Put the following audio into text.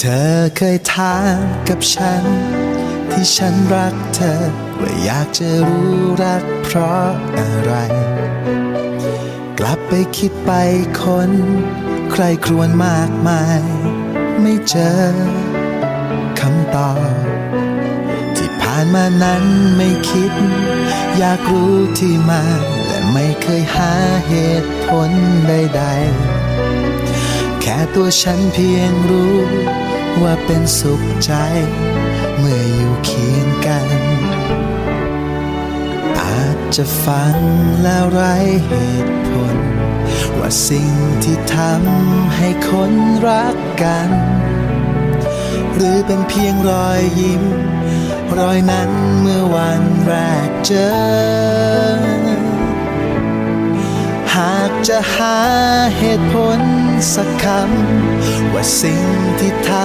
เธอเคยถามกับฉัน ที่ฉันรักเธอ ว่าอยากจะรู้รักเพราะอะไร กลับไปคิดไปคน ใครครวญมากมาย ไม่เจอคำตอบที่ผ่านมานั้นไม่คิด อยากรู้ที่มา และไม่เคยหาเหตุผลใดๆ ค่ตัวฉันเพียงรู้ว่าเป็นสุขใจ เมื่ออยู่เคียงกัน อาจจะฟังแล้วไร้เหตุผล ว่าสิ่งที่ทำให้คนรักกัน หรือเป็นเพียงรอยยิ้ม รอยนั้นเมื่อวันแรกเจอ หากจะหาเหตุผล สักคำว่าสิ่งที่ทำ